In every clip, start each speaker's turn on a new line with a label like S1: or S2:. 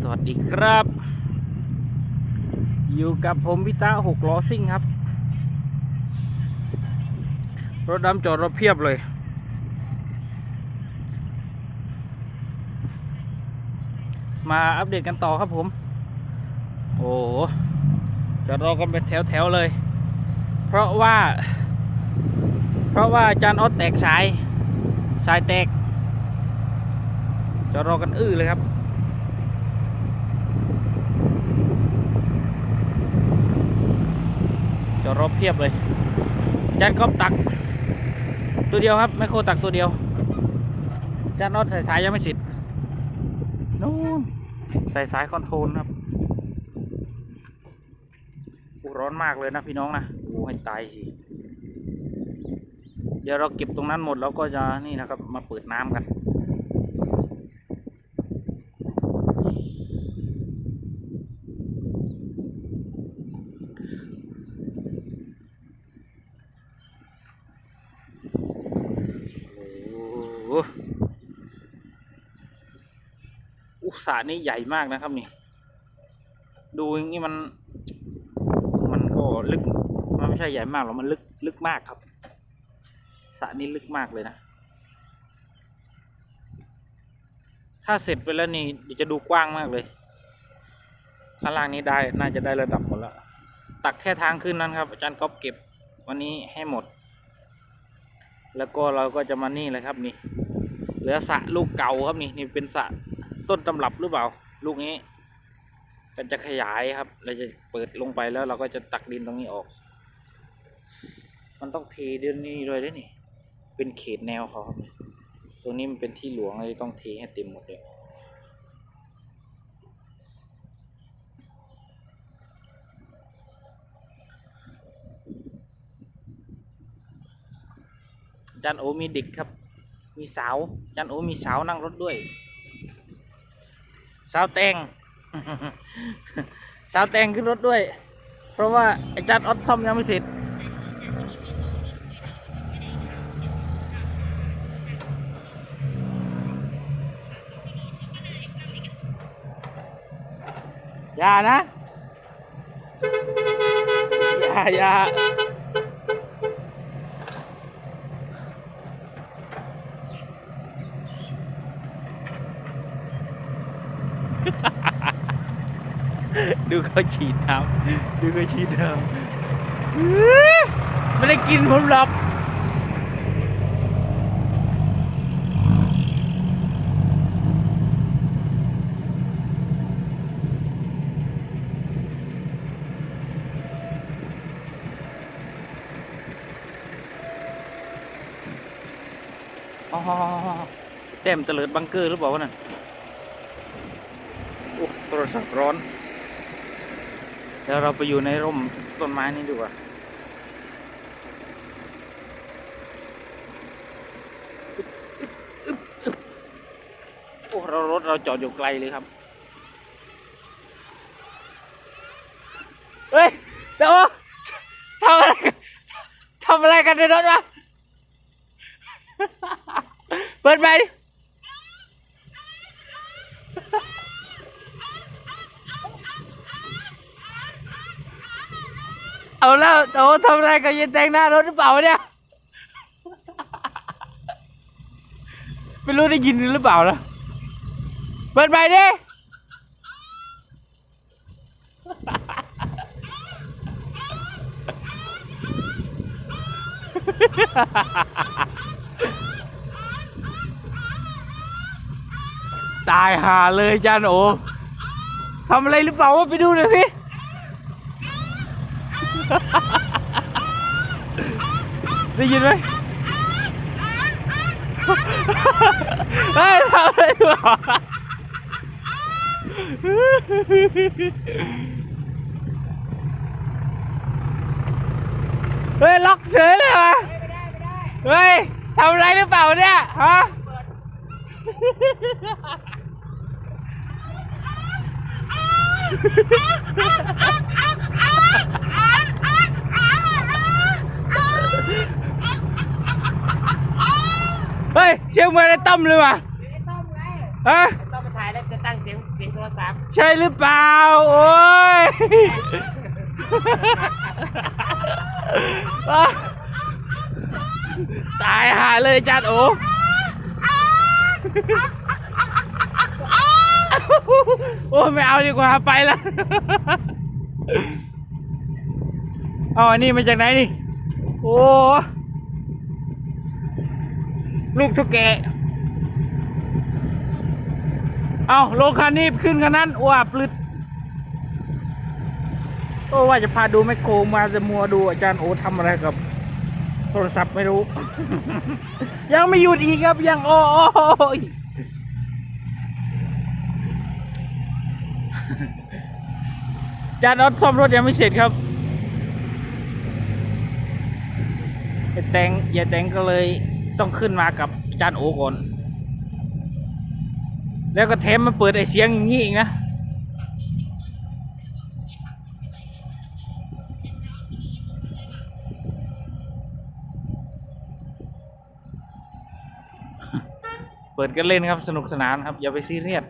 S1: สวัสดีครับ อยู่กับผมพิตาหกล้อซิ่งครับ รถดำจอดรถเพียบเลย มาอัปเดตกันต่อครับผม โอ้จอดรอกันเป็นแถวๆเลย เพราะว่า เพราะว่าจารย์ออสแตกสาย สายแตกจอดรอกันอื้อเลยครับ จอดรถเพียบเลยจานก๊อฟตัก ตัวเดียวครับไม่โครตักตัวเดียวจานน็อตสายสายยังไม่สิทธิ์นู่นสายสายคอนโทรลครับอูร้อนมากเลยนะพี่น้องนะโอ้ให้ตายสิเดี๋ยวเราเก็บตรงนั้นหมดแล้วก็จะนี่นะครับมาเปิดน้ำกัน โอ้โหอุต สาห์นี่ใหญ่มากนะครับนี่ ดูอย่างนี้มัน มันก็ลึก มันไม่ใช่ใหญ่มากหรอกมันลึกลึกมากครับสระนี้ลึกมากเลยนะ ถ้าเสร็จไปแล้วนี่เดี๋ยวจะดูกว้างมากเลยข้างล่างนี้ได้น่าจะได้ระดับหมดแล้วตักแค่ทางขึ้นนั้นครับ อาจารย์ก๊อฟเก็บวันนี้ให้หมด แล้วก็เราก็จะมานี่เลยครับนี่ เหลือสระลูกเก่าครับนี่นี่เป็นสระ ต้นตำรับหรือเปล่า ลูกนี้ก็จะขยายครับ เราจะเปิดลงไปแล้วเราก็จะตักดินตรงนี้ออก มันต้องเทเดือนนี้ด้วยด้วยนี่ เป็นเขตแนวเขาครับตรงนี้มันเป็นที่หลวงเลยต้องเทให้เต็มหมดเลยจานโอมีเด็กครับ มีสาวจานโอมีสาวนั่งรถด้วย สาวแตงสาวแตงขึ้นรถด้วย เพราะว่าอาจารย์ออดซ่อมยังไม่เสร็จอย่านะ อย่าอย่า ดูเขาฉีดน้ำดูเขาฉีดน้ำไม่ได้กินผมหรอกอ๋อเต็มเตลิดบังเกอร์หรือเปล่าวะนั่นโอ้โทรศัพท์ร้อน เดี๋ยวเราไปอยู่ในร่มต้นไม้นี้ดีกว่าโอ้เรารถเราจอดอยู่ไกลเลยครับ เฮ้ยเจ้าทำอะไรทำอะไรกันในรถวะ เปิดไฟดิ เอาแล้วโอ้ทำอะไรกับยันแต่งหน้ารถหรือเปล่าเนี่ย ไม่รู้ได้ยินหรือเปล่านะเปิดไปดิตายหาเลยจานโอทำอะไรหรือเปล่าวะไปดูหน่อยสิ ได้ยินไหมเฮ้ยทำอะไรอยู่วะเฮ้ยล็อกเฉยเลยวะเฮ้ยทำอะไรหรือเปล่าเนี่ยฮะ เฮ้ยเชียงใหม่ได้ต้มเลยว่ะ
S2: ไอ้ต้อมไง
S1: ฮะ
S2: ไอ้ต้อมมาถ่ายแล้วจะตั้งเสียงเสียงโทรศัพท์
S1: ใช่หรือเปล่า โอ้ยตายหาเลยอาจารย์โอโอ้ยไม่เอาดีกว่าไปละเอาอันนี้มาจากไหนนี่ โอ้ ลูกทุกแกเอาลงคันนี้ขึ้นคันนั้นว้าปลึดโอ้ว่าจะพาดูแมคโครมาจะมัวดูอาจารย์โอทำอะไรกับโทรศัพท์ไม่รู้ ยังไม่หยุดอีกครับยังโอ้ยอาจารย์ออดซ่อมรถยังไม่เสร็จครับยาแตงยายแตงก็เลย ต้องขึ้นมากับอาจารย์โอก่อน แล้วก็แถมมาเปิดไอเสียงอย่างนี้อีกนะ เปิดกันเล่นครับสนุกสนานครับ อย่าไปซีเรียส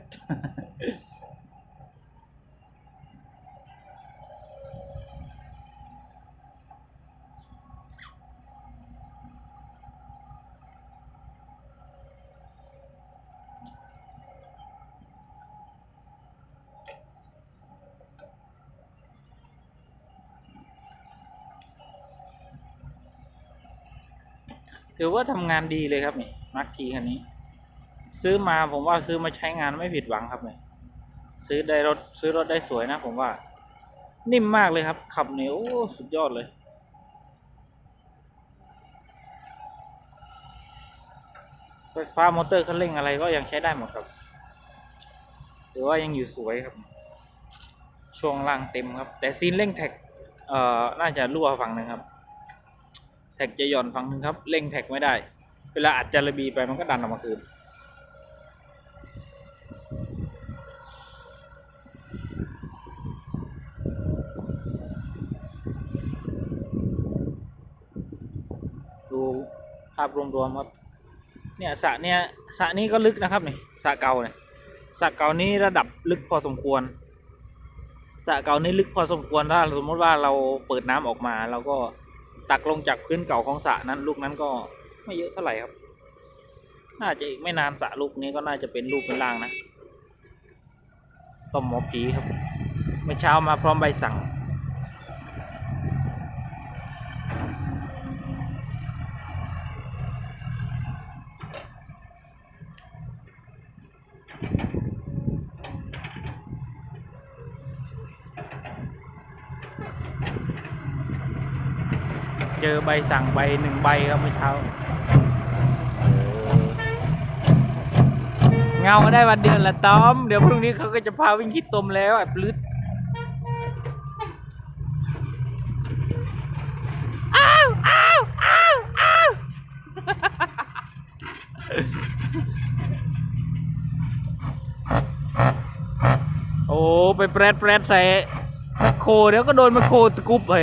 S1: ถือว่าทำงานดีเลยครับนี่มาร์คทีคันนี้ ซื้อมาผมว่าซื้อมาใช้งานไม่ผิดหวังครับเนี่ยซื้อได้รถซื้อรถได้สวยนะ ผมว่า นิ่มมากเลยครับ ขับเนียวสุดยอดเลย ไฟฟ้ามอเตอร์คันเร่งอะไรก็ยังใช้ได้หมดครับหรือว่ายังอยู่สวยครับ ช่วงล่างเต็มครับ แต่ซีนเร่งแท็กเอ่อน่าจะรั่วฝั่งหนึ่งครับ ท็กจะหย่อนฝั่งหนึ่งครับเร่งแท็กไม่ได้ เวลาอัดจารบีไปมันก็ดันออกมาคืนดูภาพรวมๆครับ เนี่ยสระเนี่ยสระนี้ก็ลึกนะครับนี่สระเก่าเนี่ยสระเก่านี้ระดับลึกพอสมควรสระเก่านี้ลึกพอสมควรถ้าสมมติว่าเราเปิดน้ำออกมาเราก็ ตักลงจากพื้นเก่าของสระนั้นลูกนั้นก็ไม่เยอะเท่าไหร่ครับ น่าจะอีกไม่นานสระลูกนี้ก็น่าจะเป็นลูกเป็นล่างนะต้มหมอผีครับเมื่อเช้ามาพร้อมใบสั่ง อใบสั่งใบหนึ่งใบครับเมื่อเช้า เงาได้วันเดือนละต้อม เดี๋ยวพรุ่งนี้เขาก็จะพาวิ่งขี้ตมแล้วไอ้ปลื้ดอ้าวอ้าวอ้าวอ้าวโอ้ไปแปรดแปรดใส่แมคโครเดี๋ยวก็โดนแมคโครตะกุบไป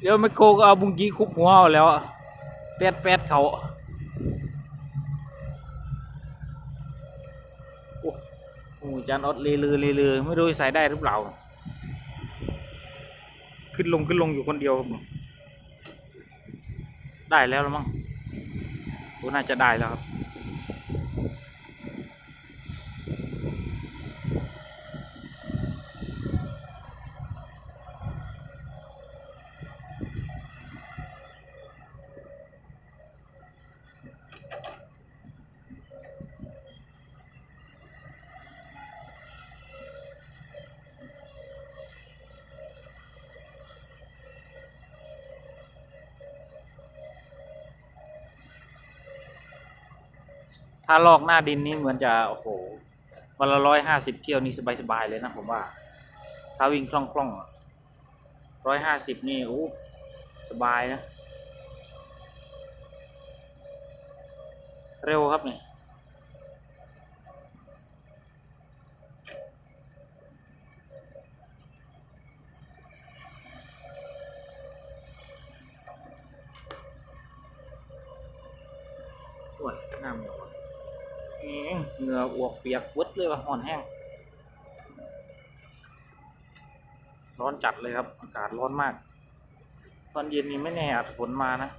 S1: เดี๋ยวแมโครก็เอาบุงกี้คุบหัวเอาแล้วแปดแปดเขาโอ้โหจานอดเลลือเลลือไม่รู้ใส่ได้หรือเปล่า ขึ้นลงขึ้นลงอยู่คนเดียว ได้แล้วแล้วมั้งโอ้น่าจะได้แล้วครับ ถ้าลอกหน้าดินนี่เหมือนจะโอ้โหวันละร้อยห้าสิบเที่ยวนี่สบายๆเลยนะผมว่า ถ้าวิ่งคล่องๆร้อยห้าสิบนี่โอ้สบายนะ เร็วครับนี่โอ้ยน้ำเหนียวอะ เองเหงื่ออวกเปียกวดเลยว่ะอ่อนแห้ง ร้อนจัดเลยครับ อากาศร้อนมาก ตอนเย็นนี้ไม่แน่อาจฝนมานะ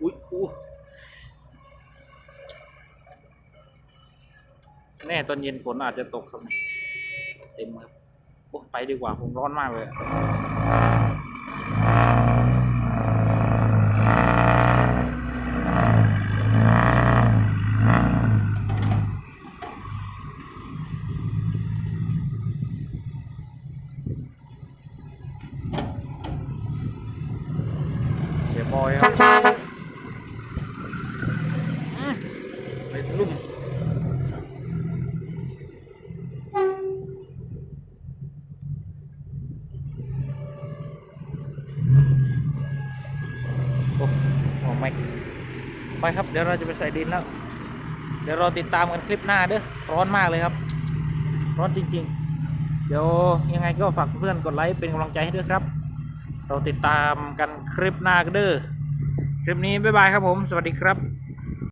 S1: อุ๊ยอู้แน่ตอนเย็นฝนอาจจะตกครับ เต็มครับ ไปดีกว่าผมร้อนมากเลยอะเสียบอยครับอืมไปลุ่ม โอ้ โหไม่ไปครับเดี๋ยวเราจะไปใส่ดินแล้ว เดี๋ยวเราติดตามกันคลิปหน้าเด้อร้อนมากเลยครับ ร้อนจริงๆ เดี๋ยวยังไงก็ฝากเพื่อนกดไลค์เป็นกำลังใจให้ด้วยครับ เราติดตามกันคลิปหน้ากันเด้อคลิปนี้บ๊ายบายครับผม สวัสดีครับ